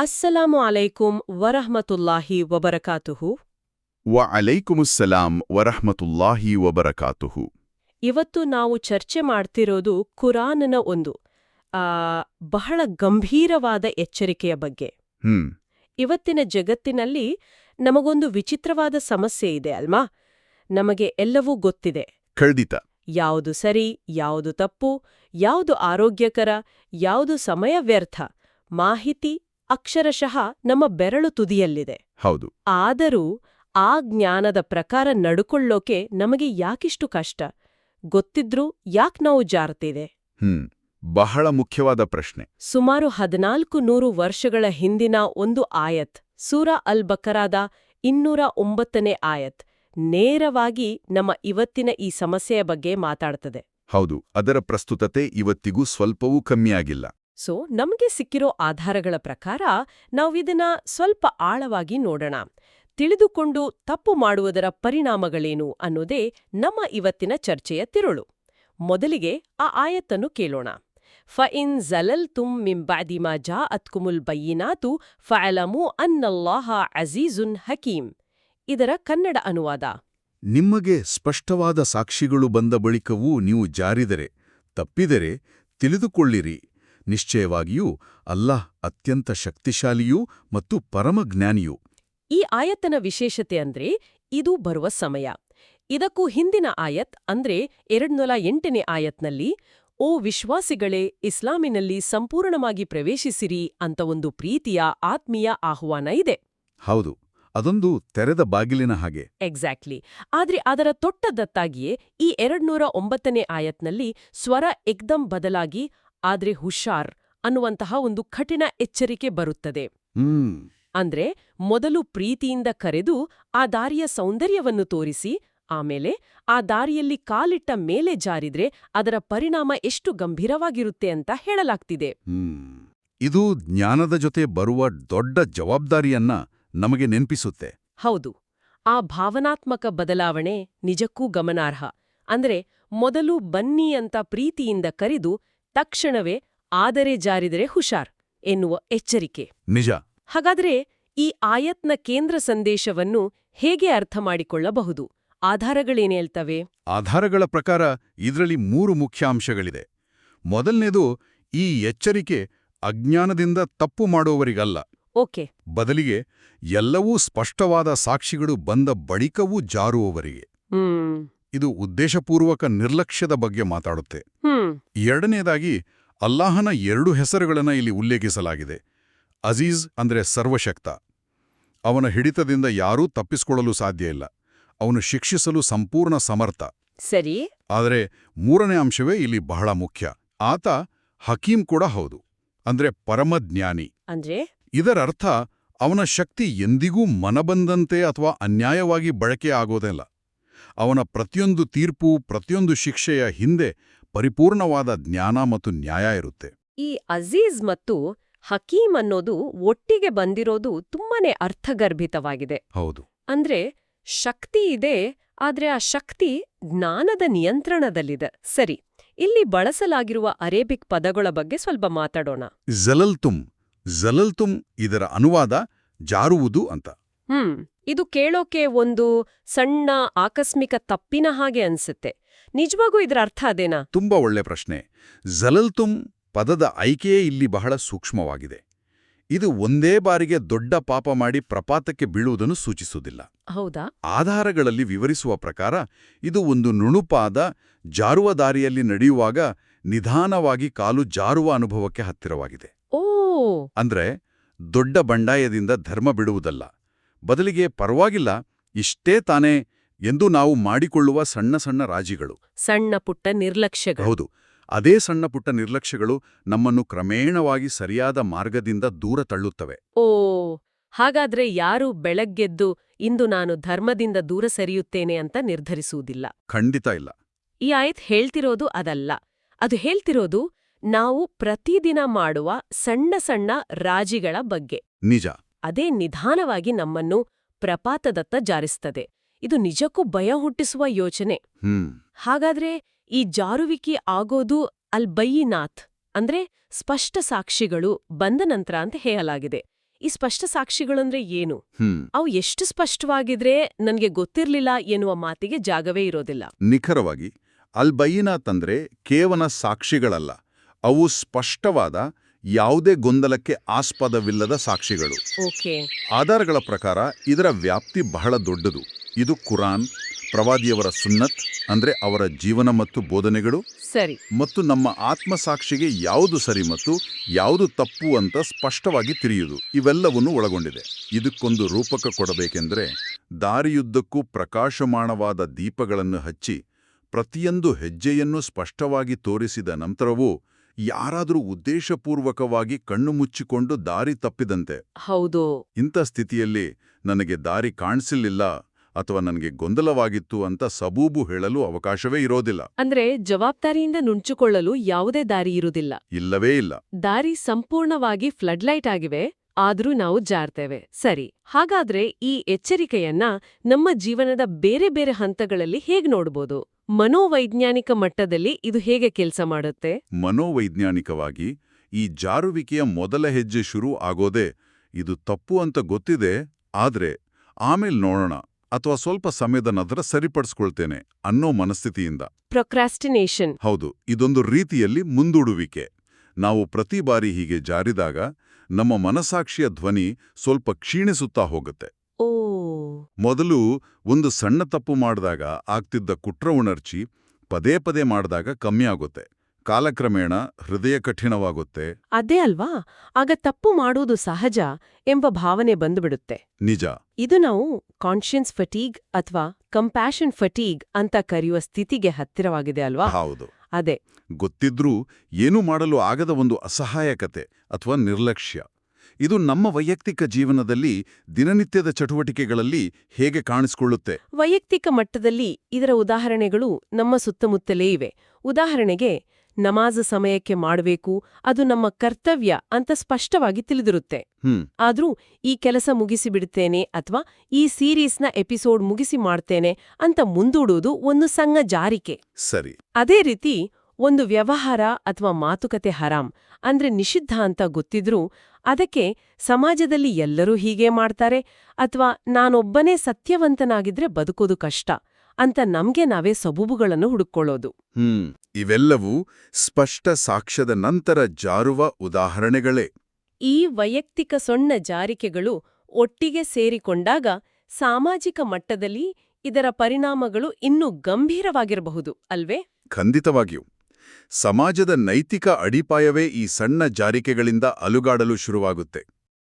ಅಸ್ಸಲಾಮು ಅಲೈಕುಂ ವರಹಮತುಲ್ಲಾಹಿ ವಬರಕಾತುಹು ವ ಅಲೈಕುಮುಸ್ಸಲಾಂ ವರಹಮತುಲ್ಲಾಹಿ ವಬರಕಾತುಹು ಇವತ್ತು ನಾವು ಚರ್ಚೆ ಮಾಡ್ತಿರೋದು ಕುರಾನನ ಒಂದು ಆ, ಬಹಳ ಗಂಭೀರವಾದ ಎಚ್ಚರಿಕೆಯ ಬಗ್ಗೆ. ಇವತ್ತಿನ ಜಗತ್ತಿನಲ್ಲಿ ನಮಗೊಂದು ವಿಚಿತ್ರವಾದ ಸಮಸ್ಯೆ ಇದೆ ಅಲ್ವಾ? ನಮಗೆ ಎಲ್ಲವೂ ಗೊತ್ತಿದೆ. ಖಂಡಿತ. ಯಾವುದು ಸರಿ ಯಾವುದು ತಪ್ಪು ಯಾವುದು ಆರೋಗ್ಯಕರ ಯಾವುದು ಸಮಯ ವ್ಯರ್ಥ ಮಾಹಿತಿ ಅಕ್ಷರಶಃ ನಮ್ಮ ಬೆರಳು ತುದಿಯಲ್ಲಿದೆ. ಹೌದು. ಆದರೂ ಆ ಜ್ಞಾನದ ಪ್ರಕಾರ ನಡುಕೊಳ್ಳೋಕೆ ನಮಗೆ ಯಾಕಿಷ್ಟು ಕಷ್ಟ? ಗೊತ್ತಿದ್ರೂ ಯಾಕ್ ನಾವು ಜಾರತಿದೆ? ಹ್ಮ್ ಬಹಳ ಮುಖ್ಯವಾದ ಪ್ರಶ್ನೆ. ಸುಮಾರು ಹದಿನಾಲ್ಕು ನೂರು ವರ್ಷಗಳ ಹಿಂದಿನ ಒಂದು ಆಯತ್ ಸೂರ ಅಲ್ ಬಕರಾದ ಇನ್ನೂರ ಒಂಬತ್ತನೇ ಆಯತ್ ನೇರವಾಗಿ ನಮ್ಮ ಇವತ್ತಿನ ಈ ಸಮಸ್ಯೆಯ ಬಗ್ಗೆ ಮಾತಾಡ್ತದೆ. ಹೌದು ಅದರ ಪ್ರಸ್ತುತತೆ ಇವತ್ತಿಗೂ ಸ್ವಲ್ಪವೂ ಕಮ್ಮಿಯಾಗಿಲ್ಲ. ಸೊ ನಮಗೆ ಸಿಕ್ಕಿರೋ ಆಧಾರಗಳ ಪ್ರಕಾರ ನಾವಿದನ್ನ ಸ್ವಲ್ಪ ಆಳವಾಗಿ ನೋಡೋಣ. ತಿಳಿದುಕೊಂಡು ತಪ್ಪು ಮಾಡುವುದರ ಪರಿಣಾಮಗಳೇನು ಅನ್ನೋದೇ ನಮ್ಮ ಇವತ್ತಿನ ಚರ್ಚೆಯ ತಿರುಳು. ಮೊದಲಿಗೆ ಆ ಆಯತ್ತನ್ನು ಕೇಳೋಣ. ಫಇನ್ ಜಲಲ್ ತುಂ ಮಿಂಬಾದಿಮಾ ಜಾ ಅತ್ಕುಮುಲ್ ಬಯ್ಯಿನಾತು ಫಲಮು ಅನ್ನಲ್ಲಾಹ ಅಜೀಜುನ್ ಹಕೀಂ ಇದರ ಕನ್ನಡ ಅನುವಾದ. ನಿಮಗೆ ಸ್ಪಷ್ಟವಾದ ಸಾಕ್ಷಿಗಳು ಬಂದ ಬಳಿಕವೂ ನೀವು ಜಾರಿದರೆ, ತಪ್ಪಿದರೆ ತಿಳಿದುಕೊಳ್ಳಿರಿ. ನಿಶ್ಚಯವಾಗಿಯೂ ಅಲ್ಲಾಹ್ ಅತ್ಯಂತ ಶಕ್ತಿಶಾಲಿಯೂ ಮತ್ತು ಪರಮಜ್ಞಾನಿಯೂ. ಈ ಆಯತ್ತನ ವಿಶೇಷತೆ ಅಂದ್ರೆ ಇದು ಬರುವ ಸಮಯ. ಇದಕ್ಕೂ ಹಿಂದಿನ ಆಯತ್ ಅಂದ್ರೆ ಎರಡ್ನೂರ ಎಂಟನೇ ಆಯತ್ನಲ್ಲಿ ಓ ವಿಶ್ವಾಸಿಗಳೇ ಇಸ್ಲಾಮಿನಲ್ಲಿ ಸಂಪೂರ್ಣವಾಗಿ ಪ್ರವೇಶಿಸಿರಿ ಅಂತ ಒಂದು ಪ್ರೀತಿಯ ಆತ್ಮೀಯ ಆಹ್ವಾನ ಇದೆ. ಹೌದು ಅದೊಂದು ತೆರೆದ ಬಾಗಿಲಿನ ಹಾಗೆ. ಎಕ್ಸಾಕ್ಟ್ಲಿ ಆದ್ರೆ ಅದರ ತೊಟ್ಟದತ್ತಾಗಿಯೇ ಈ ಎರಡ್ನೂರ ಒಂಬತ್ತನೇ ಆಯತ್ನಲ್ಲಿ ಸ್ವರ ಎಕ್ದಂ ಬದಲಾಗಿ ಆದ್ರೆ ಹುಷಾರ್ ಅನ್ನುವಂತಹ ಒಂದು ಕಠಿಣ ಎಚ್ಚರಿಕೆ ಬರುತ್ತದೆ. ಅಂದ್ರೆ ಮೊದಲು ಪ್ರೀತಿಯಿಂದ ಕರೆದು ಆ ದಾರಿಯ ಸೌಂದರ್ಯವನ್ನು ತೋರಿಸಿ ಆಮೇಲೆ ಆ ದಾರಿಯಲ್ಲಿ ಕಾಲಿಟ್ಟ ಮೇಲೆ ಜಾರಿದ್ರೆ ಅದರ ಪರಿಣಾಮ ಎಷ್ಟು ಗಂಭೀರವಾಗಿರುತ್ತೆ ಅಂತ ಹೇಳಲಾಗ್ತಿದೆ. ಇದು ಜ್ಞಾನದ ಜೊತೆ ಬರುವ ದೊಡ್ಡ ಜವಾಬ್ದಾರಿಯನ್ನ ನಮಗೆ ನೆನಪಿಸುತ್ತೆ. ಹೌದು. ಆ ಭಾವನಾತ್ಮಕ ಬದಲಾವಣೆ ನಿಜಕ್ಕೂ ಗಮನಾರ್ಹ. ಅಂದ್ರೆ ಮೊದಲು ಬನ್ನಿ ಅಂತ ಪ್ರೀತಿಯಿಂದ ಕರೆದು ತಕ್ಷಣವೇ ಆದರೆ ಜಾರಿದರೆ ಹುಷಾರ್ ಎನ್ನುವ ಎಚ್ಚರಿಕೆ. ನಿಜ. ಹಾಗಾದ್ರೆ ಈ ಆಯತ್ನ ಕೇಂದ್ರ ಸಂದೇಶವನ್ನು ಹೇಗೆ ಅರ್ಥ ಮಾಡಿಕೊಳ್ಳಬಹುದು? ಆಧಾರಗಳೇನೇಳ್ತವೆ ಆಧಾರಗಳ ಪ್ರಕಾರ ಇದರಲ್ಲಿ ಮೂರು ಮುಖ್ಯ ಅಂಶಗಳಿದೆ ಮೊದಲನೇದು ಈ ಎಚ್ಚರಿಕೆ ಅಜ್ಞಾನದಿಂದ ತಪ್ಪು ಮಾಡುವವರಿಗಲ್ಲ. ಓಕೆ. ಬದಲಿಗೆ ಎಲ್ಲವೂ ಸ್ಪಷ್ಟವಾದ ಸಾಕ್ಷಿಗಳು ಬಂದ ಬಳಿಕವೂ ಜಾರುವವರಿಗೆ. ಹ್ಮ್. ಇದು ಉದ್ದೇಶಪೂರ್ವಕ ನಿರ್ಲಕ್ಷ್ಯದ ಬಗ್ಗೆ ಮಾತಾಡುತ್ತೆ. ಎರಡನೇದಾಗಿ ಅಲ್ಲಾಹನ ಎರಡು ಹೆಸರುಗಳನ್ನು ಇಲ್ಲಿ ಉಲ್ಲೇಖಿಸಲಾಗಿದೆ. ಅಜೀಜ್ ಅಂದ್ರೆ ಸರ್ವಶಕ್ತ. ಅವನ ಹಿಡಿತದಿಂದ ಯಾರೂ ತಪ್ಪಿಸಿಕೊಳ್ಳಲು ಸಾಧ್ಯ ಇಲ್ಲ. ಅವನು ಶಿಕ್ಷಿಸಲು ಸಂಪೂರ್ಣ ಸಮರ್ಥ. ಸರಿ. ಆದರೆ ಮೂರನೇ ಅಂಶವೇ ಇಲ್ಲಿ ಬಹಳ ಮುಖ್ಯ. ಆತ ಹಕೀಂ ಕೂಡ ಹೌದು. ಅಂದ್ರೆ ಪರಮಜ್ಞಾನಿ ಅಂದ್ರೆ? ಇದರರ್ಥ ಅವನ ಶಕ್ತಿ ಎಂದಿಗೂ ಮನಬಂದಂತೆ ಅಥವಾ ಅನ್ಯಾಯವಾಗಿ ಬಳಕೆ ಆಗೋದಿಲ್ಲ ಅವನ ಪ್ರತಿಯೊಂದು ತೀರ್ಪು ಪ್ರತಿಯೊಂದು ಶಿಕ್ಷೆಯ ಹಿಂದೆ ಪರಿಪೂರ್ಣವಾದ ಜ್ಞಾನ ಮತ್ತು ನ್ಯಾಯ ಇರುತ್ತೆ. ಈ ಅಜೀಜ್ ಮತ್ತು ಹಕೀಮ್ ಅನ್ನೋದು ಒಟ್ಟಿಗೆ ಬಂದಿರೋದು ತುಂಬಾನೇ ಅರ್ಥಗರ್ಭಿತವಾಗಿದೆ. ಹೌದು. ಅಂದ್ರೆ ಶಕ್ತಿ ಇದೆ ಆದ್ರೆ ಆ ಶಕ್ತಿ ಜ್ಞಾನದ ನಿಯಂತ್ರಣದಲ್ಲಿದೆ. ಸರಿ ಇಲ್ಲಿ ಬಳಸಲಾಗಿರುವ ಅರೇಬಿಕ್ ಪದಗಳ ಬಗ್ಗೆ ಸ್ವಲ್ಪ ಮಾತಾಡೋಣ. ಜಲಲ್ತುಮ್ ಜಲಲ್ತುಮ್ ಇದರ ಅನುವಾದ ಜಾರುವುದು ಅಂತ. ಹ್ಮ್ ಇದು ಕೇಳೋಕೆ ಒಂದು ಸಣ್ಣ ಆಕಸ್ಮಿಕ ತಪ್ಪಿನ ಹಾಗೆ ಅನ್ಸುತ್ತೆ. ನಿಜವಾಗೂ ಇದರ ಅರ್ಥ ಅದೇನಾ? ತುಂಬಾ ಒಳ್ಳೆ ಪ್ರಶ್ನೆ. ಜಲಲ್ತುಂ ಪದದ ಆಯ್ಕೆಯೇ ಇಲ್ಲಿ ಬಹಳ ಸೂಕ್ಷ್ಮವಾಗಿದೆ. ಇದು ಒಂದೇ ಬಾರಿಗೆ ದೊಡ್ಡ ಪಾಪ ಮಾಡಿ ಪ್ರಪಾತಕ್ಕೆ ಬೀಳುವುದನ್ನು ಸೂಚಿಸುವುದಿಲ್ಲ. ಹೌದಾ? ಆಧಾರಗಳಲ್ಲಿ ವಿವರಿಸುವ ಪ್ರಕಾರ ಇದು ಒಂದು ನುಣುಪಾದ ಜಾರುವ ದಾರಿಯಲ್ಲಿ ನಡೆಯುವಾಗ ನಿಧಾನವಾಗಿ ಕಾಲು ಜಾರುವ ಅನುಭವಕ್ಕೆ ಹತ್ತಿರವಾಗಿದೆ. ಓ! ಅಂದ್ರೆ ದೊಡ್ಡ ಬಂಡಾಯದಿಂದ ಧರ್ಮ ಬಿಡುವುದಲ್ಲ. ಬದಲಿಗೆ ಪರವಾಗಿಲ್ಲ ಇಷ್ಟೇ ತಾನೇ ಎಂದು ನಾವು ಮಾಡಿಕೊಳ್ಳುವ ಸಣ್ಣ ಸಣ್ಣ ರಾಜಿಗಳು. ಸಣ್ಣ ಪುಟ್ಟ ನಿರ್ಲಕ್ಷ್ಯಗಳು. ಹೌದು ಅದೇ ಸಣ್ಣ ಪುಟ್ಟ ನಿರ್ಲಕ್ಷ್ಯಗಳು ನಮ್ಮನ್ನು ಕ್ರಮೇಣವಾಗಿ ಸರಿಯಾದ ಮಾರ್ಗದಿಂದ ದೂರ ತಳ್ಳುತ್ತವೆ. ಓ ಹಾಗಾದ್ರೆ ಯಾರು ಬೆಳಗ್ಗೆದ್ದು ಇಂದು ನಾನು ಧರ್ಮದಿಂದ ದೂರ ಸರಿಯುತ್ತೇನೆ ಅಂತ ನಿರ್ಧರಿಸುವುದಿಲ್ಲ? ಖಂಡಿತ ಇಲ್ಲ. ಈ ಆಯತ್ ಹೇಳ್ತಿರೋದು ಅದಲ್ಲ. ಅದು ಹೇಳ್ತಿರೋದು ನಾವು ಪ್ರತಿದಿನ ಮಾಡುವ ಸಣ್ಣ ಸಣ್ಣ ರಾಜಿಗಳ ಬಗ್ಗೆ. ನಿಜ. ಅದೇ ನಿಧಾನವಾಗಿ ನಮ್ಮನ್ನು ಪ್ರಪಾತದತ್ತ ಜಾರಿಸ್ತದೆ. ಇದು ನಿಜಕ್ಕೂ ಭಯ ಹುಟ್ಟಿಸುವ ಯೋಚನೆ. ಹ್ಮ್. ಹಾಗಾದ್ರೆ ಈ ಜಾರುವಿಕೆ ಆಗೋದು ಅಲ್ ಬಯ್ಯಿನಾಥ್ ಅಂದ್ರೆ ಸ್ಪಷ್ಟ ಸಾಕ್ಷಿಗಳು ಬಂದ ನಂತರ ಅಂತ ಹೇಳಲಾಗಿದೆ ಈ ಸ್ಪಷ್ಟ ಸಾಕ್ಷಿಗಳಂದ್ರೆ ಏನು? ಹ್ಮ್. ಅವು ಎಷ್ಟು ಸ್ಪಷ್ಟವಾಗಿದ್ರೆ ನನಗೆ ಗೊತ್ತಿರ್ಲಿಲ್ಲ ಎನ್ನುವ ಮಾತಿಗೆ ಜಾಗವೇ ಇರೋದಿಲ್ಲ. ನಿಖರವಾಗಿ ಅಲ್ ಬಯ್ಯಿನಾಥ್ ಅಂದ್ರೆ ಕೇವಲ ಸಾಕ್ಷಿಗಳಲ್ಲ. ಅವು ಸ್ಪಷ್ಟವಾದ ಯಾವುದೇ ಗೊಂದಲಕ್ಕೆ ಆಸ್ಪದವಿಲ್ಲದ ಸಾಕ್ಷಿಗಳು. ಆಧಾರಗಳ ಪ್ರಕಾರ ಇದರ ವ್ಯಾಪ್ತಿ ಬಹಳ ದೊಡ್ಡದು. ಇದು ಕುರಾನ್ ಪ್ರವಾದಿಯವರ ಸುನ್ನತ್ ಅಂದ್ರೆ ಅವರ ಜೀವನ ಮತ್ತು ಬೋಧನೆಗಳು ಸರಿ. ಮತ್ತು ನಮ್ಮ ಆತ್ಮಸಾಕ್ಷಿಗೆ ಯಾವುದು ಸರಿ ಮತ್ತು ಯಾವುದು ತಪ್ಪು ಅಂತ ಸ್ಪಷ್ಟವಾಗಿ ತಿಳಿಯುವುದು. ಇವೆಲ್ಲವನ್ನೂ ಒಳಗೊಂಡಿದೆ. ಇದಕ್ಕೊಂದು ರೂಪಕ ಕೊಡಬೇಕೆಂದ್ರೆ ದಾರಿಯುದ್ದಕ್ಕೂ ಪ್ರಕಾಶಮಾನವಾದ ದೀಪಗಳನ್ನು ಹಚ್ಚಿ ಪ್ರತಿಯೊಂದು ಹೆಜ್ಜೆಯನ್ನು ಸ್ಪಷ್ಟವಾಗಿ ತೋರಿಸಿದ ನಂತರವೂ ಯಾರಾದರೂ ಉದ್ದೇಶಪೂರ್ವಕವಾಗಿ ಕಣ್ಣು ಮುಚ್ಚಿಕೊಂಡು ದಾರಿ ತಪ್ಪಿದಂತೆ. ಹೌದು. ಇಂಥ ಸ್ಥಿತಿಯಲ್ಲಿ ನನಗೆ ದಾರಿ ಕಾಣಿಸಲಿಲ್ಲ ಅಥವಾ ನನಗೆ ಗೊಂದಲವಾಗಿತ್ತು ಅಂತ ಸಬೂಬು ಹೇಳಲು ಅವಕಾಶವೇ ಇರೋದಿಲ್ಲ. ಅಂದ್ರೆ ಜವಾಬ್ದಾರಿಯಿಂದ ನುಂಚಿಕೊಳ್ಳಲು ಯಾವುದೇ ದಾರಿ ಇರುವುದಿಲ್ಲ. ಇಲ್ಲವೇ ಇಲ್ಲ. ದಾರಿ ಸಂಪೂರ್ಣವಾಗಿ ಫ್ಲಡ್ಲೈಟ್ ಆಗಿವೆ. ಆದ್ರೂ ನಾವು ಜಾರ್ತೇವೆ. ಸರಿ ಹಾಗಾದ್ರೆ ಈ ಎಚ್ಚರಿಕೆಯನ್ನ ನಮ್ಮ ಜೀವನದ ಬೇರೆ ಬೇರೆ ಹಂತಗಳಲ್ಲಿ ಹೇಗ್ ನೋಡ್ಬೋದು? ಮನೋವೈಜ್ಞಾನಿಕ ಮಟ್ಟದಲ್ಲಿ ಇದು ಹೇಗೆ ಕೆಲಸ ಮಾಡುತ್ತೆ? ಮನೋವೈಜ್ಞಾನಿಕವಾಗಿ ಈ ಜಾರುವಿಕೆಯ ಮೊದಲ ಹೆಜ್ಜೆ ಶುರು ಆಗೋದೇ ಇದು ತಪ್ಪು ಅಂತ ಗೊತ್ತಿದೆ ಆದ್ರೆ ಆಮೇಲೆ ನೋಡೋಣ ಅಥವಾ ಸ್ವಲ್ಪ ಸಮಯದ ನಂತರ ಸರಿಪಡಿಸ್ಕೊಳ್ತೇನೆ ಅನ್ನೋ ಮನಸ್ಥಿತಿಯಿಂದ. ಪ್ರೊಕ್ರಾಸ್ಟಿನೇಷನ್. ಹೌದು ಇದೊಂದು ರೀತಿಯಲ್ಲಿ ಮುಂದೂಡುವಿಕೆ. ನಾವು ಪ್ರತಿ ಬಾರಿ ಹೀಗೆ ಜಾರಿದಾಗ ನಮ್ಮ ಮನಸಾಕ್ಷಿಯ ಧ್ವನಿ ಸ್ವಲ್ಪ ಕ್ಷೀಣಿಸುತ್ತಾ ಹೋಗುತ್ತೆ. ಓ. ಮೊದಲು ಒಂದು ಸಣ್ಣ ತಪ್ಪು ಮಾಡಿದಾಗ ಆಗ್ತಿದ್ದ ಕುಟ್ರ ಉಣರ್ಚಿ ಪದೇ ಪದೇ ಮಾಡಿದಾಗ ಕಮ್ಮಿ ಆಗುತ್ತೆ. ಕಾಲಕ್ರಮೇಣ ಹೃದಯ ಕಠಿಣವಾಗುತ್ತೆ. ಅದೇ ಅಲ್ವಾ? ಆಗ ತಪ್ಪು ಮಾಡುವುದು ಸಹಜ ಎಂಬ ಭಾವನೆ ಬಂದುಬಿಡುತ್ತೆ. ನಿಜ. ಇದು ನಾವು ಕಾನ್ಷಿಯನ್ಸ್ ಫಟೀಗ್ ಅಥವಾ ಕಂಪ್ಯಾಷನ್ ಫಟೀಗ್ ಅಂತ ಕರೆಯುವ ಸ್ಥಿತಿಗೆ ಹತ್ತಿರವಾಗಿದೆ ಅಲ್ವಾ? ಹೌದು. ಅದೇ. ಗೊತ್ತಿದ್ರೂ ಏನೂ ಮಾಡಲು ಆಗದ ಒಂದು ಅಸಹಾಯಕತೆ ಅಥವಾ ನಿರ್ಲಕ್ಷ್ಯ. ಇದು ನಮ್ಮ ವೈಯಕ್ತಿಕ ಜೀವನದಲ್ಲಿ ದಿನನಿತ್ಯದ ಚಟುವಟಿಕೆಗಳಲ್ಲಿ ಹೇಗೆ ಕಾಣಿಸಿಕೊಳ್ಳುತ್ತೆ? ವೈಯಕ್ತಿಕ ಮಟ್ಟದಲ್ಲಿ ಇದರ ಉದಾಹರಣೆಗಳು ನಮ್ಮ ಸುತ್ತಮುತ್ತಲೇ ಇವೆ. ಉದಾಹರಣೆಗೆ ನಮಾಜ್ ಸಮಯಕ್ಕೆ ಮಾಡಬೇಕು ಅದು ನಮ್ಮ ಕರ್ತವ್ಯ ಅಂತ ಸ್ಪಷ್ಟವಾಗಿ ತಿಳಿದಿರುತ್ತೆ. ಆದ್ರೂ ಈ ಕೆಲಸ ಮುಗಿಸಿಬಿಡ್ತೇನೆ ಅಥವಾ ಈ ಸೀರೀಸ್ನ ಎಪಿಸೋಡ್ ಮುಗಿಸಿ ಮಾಡ್ತೇನೆ ಅಂತ ಮುಂದೂಡುವುದು ಒಂದು ಸಂಘ ಜಾರಿಕೆ. ಸರಿ. ಅದೇ ರೀತಿ ಒಂದು ವ್ಯವಹಾರ ಅಥವಾ ಮಾತುಕತೆ ಹರಾಂ ಅಂದ್ರೆ ನಿಷಿದ್ಧ ಅಂತ ಗೊತ್ತಿದ್ರೂ ಅದಕ್ಕೆ ಸಮಾಜದಲ್ಲಿ ಎಲ್ಲರೂ ಹೀಗೆ ಮಾಡ್ತಾರೆ ಅಥವಾ ನಾನೊಬ್ಬನೇ ಸತ್ಯವಂತನಾಗಿದ್ರೆ ಬದುಕೋದು ಕಷ್ಟ. ಅಂತ ನಮ್ಗೆ ನಾವೇ ಸಬೂಬುಗಳನ್ನು ಹುಡುಕೊಳ್ಳೋದು ಹ್ಮ್ ಇವೆಲ್ಲವೂ ಸ್ಪಷ್ಟ ಸಾಕ್ಷ್ಯದ ನಂತರ ಜಾರುವ ಉದಾಹರಣೆಗಳೇ. ಈ ವೈಯಕ್ತಿಕ ಸೊಣ್ಣ ಜಾರಿಕೆಗಳು ಒಟ್ಟಿಗೆ ಸೇರಿಕೊಂಡಾಗ ಸಾಮಾಜಿಕ ಮಟ್ಟದಲ್ಲಿ ಇದರ ಪರಿಣಾಮಗಳು ಇನ್ನೂ ಗಂಭೀರವಾಗಿರಬಹುದು ಅಲ್ವೇ? ಖಂಡಿತವಾಗಿಯೂ. ಸಮಾಜದ ನೈತಿಕ ಅಡಿಪಾಯವೇ ಈ ಸಣ್ಣ ಜಾರಿಕೆಗಳಿಂದ ಅಲುಗಾಡಲು ಶುರುವಾಗುತ್ತೆ.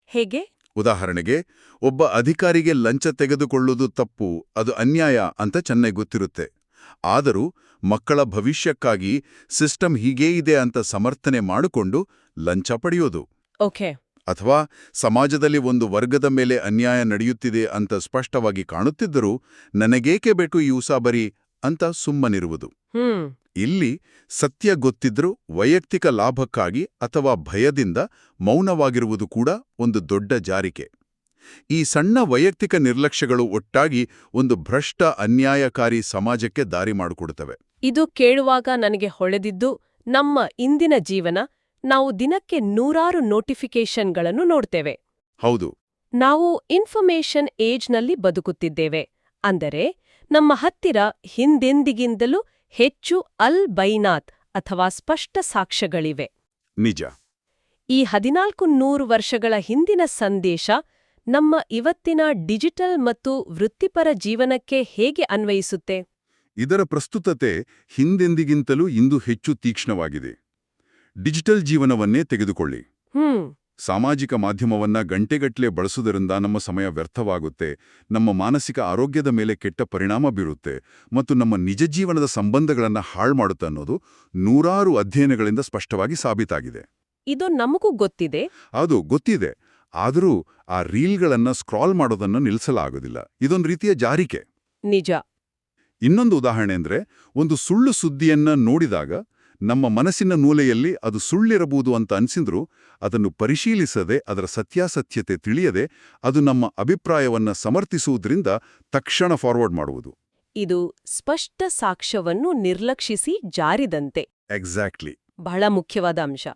ಹೇಗೆ? ಉದಾಹರಣೆಗೆ ಒಬ್ಬ ಅಧಿಕಾರಿಗೆ ಲಂಚ ತೆಗೆದುಕೊಳ್ಳುವುದು ತಪ್ಪು ಅದು ಅನ್ಯಾಯ ಅಂತ ಚೆನ್ನಾಗಿ ಗೊತ್ತಿರುತ್ತೆ. ಆದರೂ ಮಕ್ಕಳ ಭವಿಷ್ಯಕ್ಕಾಗಿ ಸಿಸ್ಟಮ್ ಹೀಗೇ ಇದೆ ಅಂತ ಸಮರ್ಥನೆ ಮಾಡಿಕೊಂಡು ಲಂಚ ಪಡೆಯೋದು. ಓಕೆ. ಅಥವಾ ಸಮಾಜದಲ್ಲಿ ಒಂದು ವರ್ಗದ ಮೇಲೆ ಅನ್ಯಾಯ ನಡೆಯುತ್ತಿದೆ ಅಂತ ಸ್ಪಷ್ಟವಾಗಿ ಕಾಣುತ್ತಿದ್ದರೂ ನನಗೇಕೆ ಬೇಕು ಈ ಉಸಾಬರಿ ಅಂತ ಸುಮ್ಮನಿರುವುದು. ಹ್ಮ್. ಇಲ್ಲಿ ಸತ್ಯ ಗೊತ್ತಿದ್ರೂ ವೈಯಕ್ತಿಕ ಲಾಭಕ್ಕಾಗಿ ಅಥವಾ ಭಯದಿಂದ ಮೌನವಾಗಿರುವುದು ಕೂಡ ಒಂದು ದೊಡ್ಡ ಜಾರಿಕೆ. ಈ ಸಣ್ಣ ವೈಯಕ್ತಿಕ ನಿರ್ಲಕ್ಷ್ಯಗಳು ಒಟ್ಟಾಗಿ ಒಂದು ಭ್ರಷ್ಟ ಅನ್ಯಾಯಕಾರಿ ಸಮಾಜಕ್ಕೆ ದಾರಿ ಮಾಡಿಕೊಡುತ್ತವೆ ಇದು ಕೇಳುವಾಗ ನನಗೆ ಹೊಳೆದಿದ್ದು ನಮ್ಮ ಇಂದಿನ ಜೀವನ ನಾವು ದಿನಕ್ಕೆ ನೂರಾರು ನೋಟಿಫಿಕೇಷನ್ಗಳನ್ನು ನೋಡ್ತೇವೆ. ಹೌದು. ನಾವು ಇನ್ಫರ್ಮೇಷನ್ ಏಜ್ನಲ್ಲಿ ಬದುಕುತ್ತಿದ್ದೇವೆ. ಅಂದರೆ ನಮ್ಮ ಹತ್ತಿರ ಹಿಂದೆಂದಿಗಿಂತಲೂ ಹೆಚ್ಚು ಅಲ್ ಬೈನಾತ್ ಅಥವಾ ಸ್ಪಷ್ಟ ಸಾಕ್ಷ್ಯಗಳಿವೆ. ನಿಜ. ಈ ಹದಿನಾಲ್ಕು ನೂರು ವರ್ಷಗಳ ಹಿಂದಿನ ಸಂದೇಶ ನಮ್ಮ ಇವತ್ತಿನ ಡಿಜಿಟಲ್ ಮತ್ತು ವೃತ್ತಿಪರ ಜೀವನಕ್ಕೆ ಹೇಗೆ ಅನ್ವಯಿಸುತ್ತೆ? ಇದರ ಪ್ರಸ್ತುತತೆ ಹಿಂದೆಂದಿಗಿಂತಲೂ ಇಂದು ಹೆಚ್ಚು ತೀಕ್ಷ್ಣವಾಗಿದೆ. ಡಿಜಿಟಲ್ ಜೀವನವನ್ನೇ ತೆಗೆದುಕೊಳ್ಳಿ. ಹ್ಮ್. ಸಾಮಾಜಿಕ ಮಾಧ್ಯಮವನ್ನ ಗಂಟೆಗಟ್ಟಲೆ ಬಳಸುವುದರಿಂದ ನಮ್ಮ ಸಮಯ ವ್ಯರ್ಥವಾಗುತ್ತೆ ನಮ್ಮ ಮಾನಸಿಕ ಆರೋಗ್ಯದ ಮೇಲೆ ಕೆಟ್ಟ ಪರಿಣಾಮ ಬೀರುತ್ತೆ ಮತ್ತು ನಮ್ಮ ನಿಜ ಜೀವನದ ಸಂಬಂಧಗಳನ್ನು ಹಾಳು ಮಾಡುತ್ತೆ ಅನ್ನೋದು ನೂರಾರು ಅಧ್ಯಯನಗಳಿಂದ ಸ್ಪಷ್ಟವಾಗಿ ಸಾಬೀತಾಗಿದೆ. ಇದು ನಮಗೂ ಗೊತ್ತಿದೆ. ಅದು ಗೊತ್ತಿದೆ ಆದರೂ ಆ ರೀಲ್ಗಳನ್ನು ಸ್ಕ್ರಾಲ್ ಮಾಡೋದನ್ನು ನಿಲ್ಲಿಸಲಾಗೋದಿಲ್ಲ ಇದೊಂದು ರೀತಿಯ ಜಾರಿಕೆ. ನಿಜ. ಇನ್ನೊಂದು ಉದಾಹರಣೆ ಅಂದರೆ ಒಂದು ಸುಳ್ಳು ಸುದ್ದಿಯನ್ನ ನೋಡಿದಾಗ ನಮ್ಮ ಮನಸ್ಸಿನ ಮೂಲೆಯಲ್ಲಿ ಅದು ಸುಳ್ಳಿರಬಹುದು ಅಂತ ಅನ್ಸಿದ್ರು ಅದನ್ನು ಪರಿಶೀಲಿಸದೆ ಅದರ ಸತ್ಯಾಸತ್ಯತೆ ತಿಳಿಯದೆ ಅದು ನಮ್ಮ ಅಭಿಪ್ರಾಯವನ್ನ ಸಮರ್ಥಿಸುವುದರಿಂದ ತಕ್ಷಣ ಫಾರ್ವರ್ಡ್ ಮಾಡುವುದು. ಇದು ಸ್ಪಷ್ಟ ಸಾಕ್ಷ್ಯವನ್ನು ನಿರ್ಲಕ್ಷಿಸಿ ಜಾರಿದಂತೆ. ಎಕ್ಸಾಕ್ಟ್ಲಿ ಬಹಳ ಮುಖ್ಯವಾದ ಅಂಶ.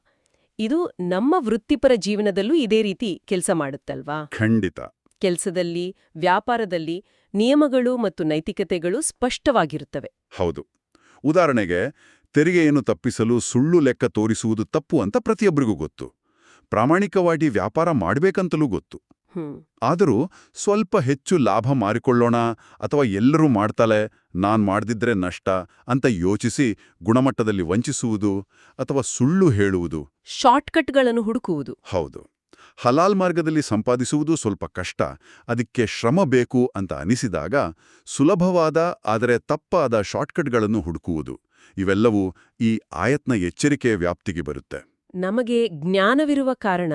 ಇದು ನಮ್ಮ ವೃತ್ತಿಪರ ಜೀವನದಲ್ಲೂ ಇದೇ ರೀತಿ ಕೆಲಸ ಮಾಡುತ್ತಲ್ವಾ? ಖಂಡಿತ. ಕೆಲಸದಲ್ಲಿ ವ್ಯಾಪಾರದಲ್ಲಿ ನಿಯಮಗಳು ಮತ್ತು ನೈತಿಕತೆಗಳು ಸ್ಪಷ್ಟವಾಗಿರುತ್ತವೆ. ಹೌದು. ಉದಾಹರಣೆಗೆ ತೆರಿಗೆಯನ್ನು ತಪ್ಪಿಸಲು ಸುಳ್ಳು ಲೆಕ್ಕ ತೋರಿಸುವುದು ತಪ್ಪು ಅಂತ ಪ್ರತಿಯೊಬ್ಬರಿಗೂ ಗೊತ್ತು. ಪ್ರಾಮಾಣಿಕವಾಗಿ ವ್ಯಾಪಾರ ಮಾಡಬೇಕಂತಲೂ ಗೊತ್ತು. ಆದರೂ ಸ್ವಲ್ಪ ಹೆಚ್ಚು ಲಾಭ ಮಾರಿಕೊಳ್ಳೋಣ ಅಥವಾ ಎಲ್ಲರೂ ಮಾಡ್ತಾಳೆ ನಾನ್ ಮಾಡ್ದಿದ್ರೆ ನಷ್ಟ ಅಂತ ಯೋಚಿಸಿ ಗುಣಮಟ್ಟದಲ್ಲಿ ವಂಚಿಸುವುದು ಅಥವಾ ಸುಳ್ಳು ಹೇಳುವುದು. ಶಾರ್ಟ್ಕಟ್ಗಳನ್ನು ಹುಡುಕುವುದು. ಹೌದು. ಹಲಾಲ್ ಮಾರ್ಗದಲ್ಲಿ ಸಂಪಾದಿಸುವುದು ಸ್ವಲ್ಪ ಕಷ್ಟ. ಅದಕ್ಕೆ ಶ್ರಮ ಬೇಕು ಅಂತ ಅನಿಸಿದಾಗ ಸುಲಭವಾದ ಆದರೆ ತಪ್ಪಾದ ಶಾರ್ಟ್ಕಟ್ಗಳನ್ನು ಹುಡುಕುವುದು. ಇವೆಲ್ಲವೂ ಈ ಆಯತ್ನ ಎಚ್ಚರಿಕೆಯ ವ್ಯಾಪ್ತಿಗೆ ಬರುತ್ತೆ. ನಮಗೆ ಜ್ಞಾನವಿರುವ ಕಾರಣ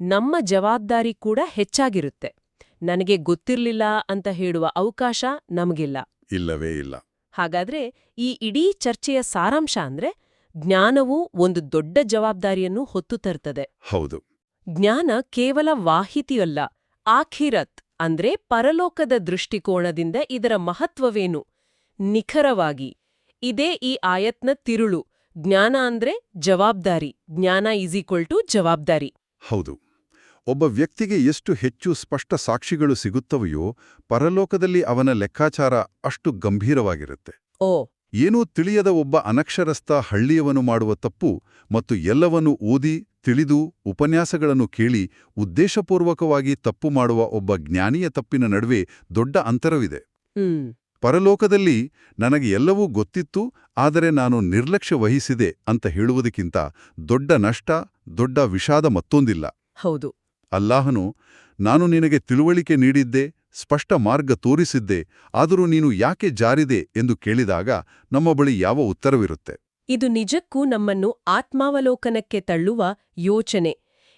ನಮ್ಮ ಜವಾಬ್ದಾರಿ ಕೂಡ ಹೆಚ್ಚಾಗಿರುತ್ತೆ. ನನಗೆ ಗೊತ್ತಿರಲಿಲ್ಲ ಅಂತ ಹೇಳುವ ಅವಕಾಶ ನಮಗಿಲ್ಲ. ಇಲ್ಲವೇ ಇಲ್ಲ. ಹಾಗಾದ್ರೆ ಈ ಇಡೀ ಚರ್ಚೆಯ ಸಾರಾಂಶ ಅಂದ್ರೆ ಜ್ಞಾನವು ಒಂದು ದೊಡ್ಡ ಜವಾಬ್ದಾರಿಯನ್ನು ಹೊತ್ತು ತರುತ್ತದೆ ಹೌದು. ಜ್ಞಾನ ಕೇವಲ ವಾಹಿತಿಯಲ್ಲ ಆಖಿರತ್ ಅಂದ್ರೆ ಪರಲೋಕದ ದೃಷ್ಟಿಕೋನದಿಂದ ಇದರ ಮಹತ್ವವೇನು? ನಿಖರವಾಗಿ ಇದೇ ಈ ಆಯತ್ನ ತಿರುಳು. ಜ್ಞಾನ ಅಂದ್ರೆ ಜವಾಬ್ದಾರಿ. ಜ್ಞಾನ ಈಸ್ ಈಕ್ವಲ್ ಟು ಜವಾಬ್ದಾರಿ. ಹೌದು. ಒಬ್ಬ ವ್ಯಕ್ತಿಗೆ ಎಷ್ಟು ಹೆಚ್ಚು ಸ್ಪಷ್ಟ ಸಾಕ್ಷಿಗಳು ಸಿಗುತ್ತವೆಯೋ ಪರಲೋಕದಲ್ಲಿ ಅವನ ಲೆಕ್ಕಾಚಾರ ಅಷ್ಟು ಗಂಭೀರವಾಗಿರುತ್ತೆ. ಓ. ಏನೂ ತಿಳಿಯದ ಒಬ್ಬ ಅನಕ್ಷರಸ್ಥ ಹಳ್ಳಿಯವನು ಮಾಡುವ ತಪ್ಪು ಮತ್ತು ಎಲ್ಲವನ್ನೂ ಓದಿ ತಿಳಿದು ಉಪನ್ಯಾಸಗಳನ್ನು ಕೇಳಿ ಉದ್ದೇಶಪೂರ್ವಕವಾಗಿ ತಪ್ಪು ಮಾಡುವ ಒಬ್ಬ ಜ್ಞಾನಿಯ ತಪ್ಪಿನ ನಡುವೆ ದೊಡ್ಡ ಅಂತರವಿದೆ. ಪರಲೋಕದಲ್ಲಿ ನನಗೆ ಎಲ್ಲವೂ ಗೊತ್ತಿತ್ತು ಆದರೆ ನಾನು ನಿರ್ಲಕ್ಷ್ಯ ವಹಿಸಿದೆ ಅಂತ ಹೇಳುವುದಕ್ಕಿಂತ ದೊಡ್ಡ ನಷ್ಟ ದೊಡ್ಡ ವಿಷಾದ ಮತ್ತೊಂದಿಲ್ಲ. ಹೌದು. ಅಲ್ಲಾಹನು ನಾನು ನಿನಗೆ ತಿಳುವಳಿಕೆ ನೀಡಿದ್ದೆ ಸ್ಪಷ್ಟ ಮಾರ್ಗ ತೋರಿಸಿದ್ದೆ ಆದರೂ ನೀನು ಯಾಕೆ ಜಾರಿದೆ ಎಂದು ಕೇಳಿದಾಗ ನಮ್ಮ ಬಳಿ ಯಾವ ಉತ್ತರವಿರುತ್ತೆ? ಇದು ನಿಜಕ್ಕೂ ನಮ್ಮನ್ನು ಆತ್ಮಾವಲೋಕನಕ್ಕೆ ತಳ್ಳುವ ಯೋಚನೆ.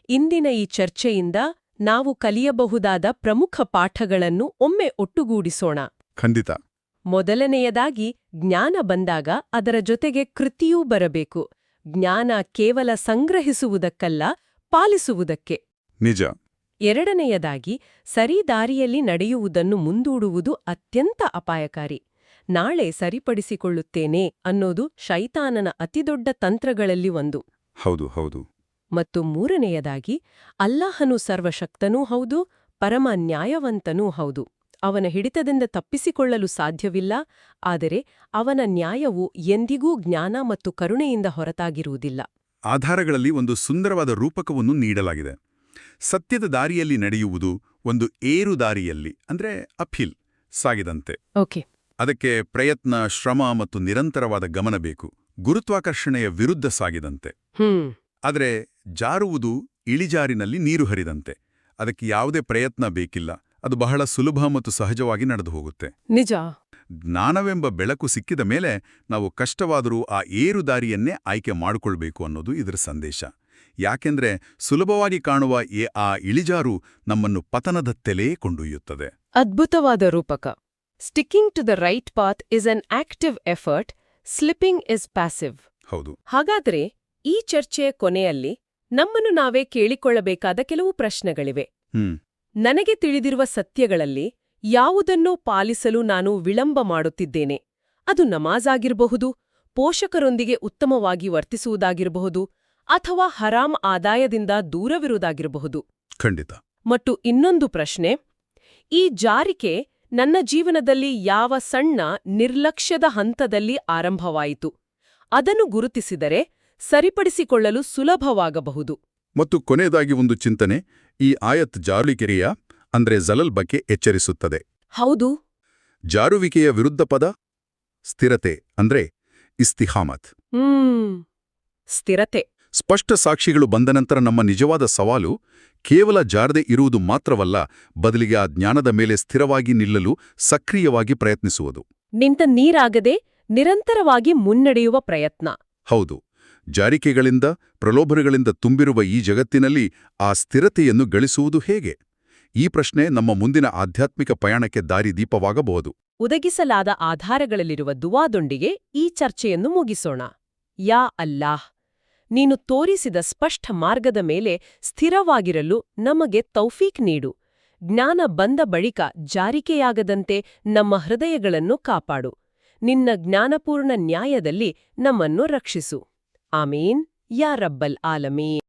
ಇಂದಿನ ಈ ಚರ್ಚೆಯಿಂದ ನಾವು ಕಲಿಯಬಹುದಾದ ಪ್ರಮುಖ ಪಾಠಗಳನ್ನು ಒಮ್ಮೆ ಒಟ್ಟುಗೂಡಿಸೋಣ. ಖಂಡಿತ. ಮೊದಲನೆಯದಾಗಿ ಜ್ಞಾನ ಬಂದಾಗ ಅದರ ಜೊತೆಗೆ ಕೃತಿಯೂ ಬರಬೇಕು. ಜ್ಞಾನ ಕೇವಲ ಸಂಗ್ರಹಿಸುವುದಕ್ಕಲ್ಲ ಪಾಲಿಸುವುದಕ್ಕೆ. ನಿಜ. ಎರಡನೆಯದಾಗಿ ಸರಿದಾರಿಯಲ್ಲಿ ನಡೆಯುವುದನ್ನು ಮುಂದೂಡುವುದು ಅತ್ಯಂತ ಅಪಾಯಕಾರಿ. ನಾಳೆ ಸರಿಪಡಿಸಿಕೊಳ್ಳುತ್ತೇನೆ ಅನ್ನೋದು ಶೈತಾನನ ಅತಿದೊಡ್ಡ ತಂತ್ರಗಳಲ್ಲಿ ಒಂದು. ಹೌದು ಹೌದು. ಮತ್ತು ಮೂರನೆಯದಾಗಿ ಅಲ್ಲಾಹನು ಸರ್ವಶಕ್ತನೂ ಹೌದು ಪರಮ ನ್ಯಾಯವಂತನೂ ಹೌದು. ಅವನ ಹಿಡಿತದಿಂದ ತಪ್ಪಿಸಿಕೊಳ್ಳಲು ಸಾಧ್ಯವಿಲ್ಲ ಆದರೆ ಅವನ ನ್ಯಾಯವು ಎಂದಿಗೂ ಜ್ಞಾನ ಮತ್ತು ಕರುಣೆಯಿಂದ ಹೊರತಾಗಿರುವುದಿಲ್ಲ. ಆಧಾರಗಳಲ್ಲಿ ಒಂದು ಸುಂದರವಾದ ರೂಪಕವನ್ನು ನೀಡಲಾಗಿದೆ. ಸತ್ಯದ ದಾರಿಯಲ್ಲಿ ನಡೆಯುವುದು ಒಂದು ಏರು ದಾರಿಯಲ್ಲಿ ಅಂದ್ರೆ ಅಫಿಲ್ ಸಾಗಿದಂತೆ. ಓಕೆ. ಅದಕ್ಕೆ ಪ್ರಯತ್ನ ಶ್ರಮ ಮತ್ತು ನಿರಂತರವಾದ ಗಮನ ಬೇಕು. ಗುರುತ್ವಾಕರ್ಷಣೆಯ ವಿರುದ್ಧ ಸಾಗಿದಂತೆ. ಆದರೆ ಜಾರುವುದು ಇಳಿಜಾರಿನಲ್ಲಿ ನೀರು ಹರಿದಂತೆ. ಅದಕ್ಕೆ ಯಾವುದೇ ಪ್ರಯತ್ನ ಬೇಕಿಲ್ಲ. ಅದು ಬಹಳ ಸುಲಭ ಮತ್ತು ಸಹಜವಾಗಿ ನಡೆದು ಹೋಗುತ್ತೆ. ನಿಜ. ಜ್ಞಾನವೆಂಬ ಬೆಳಕು ಸಿಕ್ಕಿದ ಮೇಲೆ ನಾವು ಕಷ್ಟವಾದರೂ ಆ ಏರು ದಾರಿಯನ್ನೇ ಆಯ್ಕೆ ಮಾಡಿಕೊಳ್ಬೇಕು ಅನ್ನೋದು ಇದರ ಸಂದೇಶ. ಯಾಕೆಂದ್ರೆ ಸುಲಭವಾಗಿ ಕಾಣುವ ಏ ಆ ಇಳಿಜಾರು ನಮ್ಮನ್ನು ಪತನದ ತೆಲೆ ಕೊಂಡೊಯ್ಯುತ್ತದೆ. ಅದ್ಭುತವಾದ ರೂಪಕ. Sticking to the right path is an active effort slipping is passive ಹೌದು. ಹಾಗಾದ್ರೆ ಈ ಚರ್ಚೆಯ ಕೊನೆಯಲ್ಲಿ ನಮ್ಮನ್ನು ನಾವೇ ಕೇಳಿಕೊಳ್ಳಬೇಕಾದ ಕೆಲವು ಪ್ರಶ್ನೆಗಳಿವೆ. ಹ್ಮ್. ನನಗೆ ತಿಳಿದಿರುವ ಸತ್ಯಗಳಲ್ಲಿ ಯಾವುದನ್ನೋ ಪಾಲಿಸಲು ನಾನು ವಿಳಂಬ ಮಾಡುತ್ತಿದ್ದೇನೆ. ಅದು ನಮಾಜ್ ಆಗಿರಬಹುದು ಪೋಷಕರೊಂದಿಗೆ ಉತ್ತಮವಾಗಿ ವರ್ತಿಸುವುದಾಗಿರಬಹುದು ಅಥವಾ ಹರಾಮ್ ಆದಾಯದಿಂದ ದೂರವಿರುವುದಾಗಿರಬಹುದು. ಖಂಡಿತ. ಮತ್ತು ಇನ್ನೊಂದು ಪ್ರಶ್ನೆ ಈ ಜಾರಿಕೆ ನನ್ನ ಜೀವನದಲ್ಲಿ ಯಾವ ಸಣ್ಣ ನಿರ್ಲಕ್ಷ್ಯದ ಹಂತದಲ್ಲಿ ಆರಂಭವಾಯಿತು ಅದನ್ನು ಗುರುತಿಸಿದರೆ ಸರಿಪಡಿಸಿಕೊಳ್ಳಲು ಸುಲಭವಾಗಬಹುದು. ಮತ್ತು ಕೊನೆಯದಾಗಿ ಒಂದು ಚಿಂತನೆ ಈ ಆಯತ್ ಜಾರುಳಿಕೆರೆಯ ಅಂದ್ರೆ ಜಲಲ್ ಬಗ್ಗೆ ಎಚ್ಚರಿಸುತ್ತದೆ. ಹೌದು. ಜಾರುವಿಕೆಯ ವಿರುದ್ಧ ಪದ ಸ್ಥಿರತೆ ಅಂದ್ರೆ ಇಸ್ತಿಹಾಮತ್. ಹ್ಮ್ ಸ್ಥಿರತೆ. ಸ್ಪಷ್ಟ ಸಾಕ್ಷಿಗಳು ಬಂದ ನಂತರ ನಮ್ಮ ನಿಜವಾದ ಸವಾಲು ಕೇವಲ ಜಾರದೆ ಇರುವುದು ಮಾತ್ರವಲ್ಲ ಬದಲಿಗೆ ಆ ಜ್ಞಾನದ ಮೇಲೆ ಸ್ಥಿರವಾಗಿ ನಿಲ್ಲಲು ಸಕ್ರಿಯವಾಗಿ ಪ್ರಯತ್ನಿಸುವುದು. ನಿಂತ ನೀರಾಗದೆ ನಿರಂತರವಾಗಿ ಮುನ್ನಡೆಯುವ ಪ್ರಯತ್ನ. ಹೌದು. ಜಾರಿಕೆಗಳಿಂದ, ಪ್ರಲೋಭನೆಗಳಿಂದ ತುಂಬಿರುವ ಈ ಜಗತ್ತಿನಲ್ಲಿ ಆ ಸ್ಥಿರತೆಯನ್ನು ಗಳಿಸುವುದು ಹೇಗೆ? ಈ ಪ್ರಶ್ನೆ ನಮ್ಮ ಮುಂದಿನ ಆಧ್ಯಾತ್ಮಿಕ ಪಯಣಕ್ಕೆ ದಾರಿದೀಪವಾಗಬಹುದು ಒದಗಿಸಲಾದ ಆಧಾರಗಳಲ್ಲಿರುವ ದುವಾದೊಂದಿಗೆ ಈ ಚರ್ಚೆಯನ್ನು ಮುಗಿಸೋಣ. ಯಾ ಅಲ್ಲಾಹ್! ನೀನು ತೋರಿಸಿದ ಸ್ಪಷ್ಟ ಮಾರ್ಗದ ಮೇಲೆ ಸ್ಥಿರವಾಗಿರಲು ನಮಗೆ ತೌಫೀಕ್ ನೀಡು. ಜ್ಞಾನ ಬಂದ ಬಳಿಕ ಜಾರಿಕೆಯಾಗದಂತೆ ನಮ್ಮ ಹೃದಯಗಳನ್ನು ಕಾಪಾಡು. ನಿನ್ನ ಜ್ಞಾನಪೂರ್ಣ ನ್ಯಾಯದಲ್ಲಿ ನಮ್ಮನ್ನು ರಕ್ಷಿಸು. آمين. يا رب العالمين.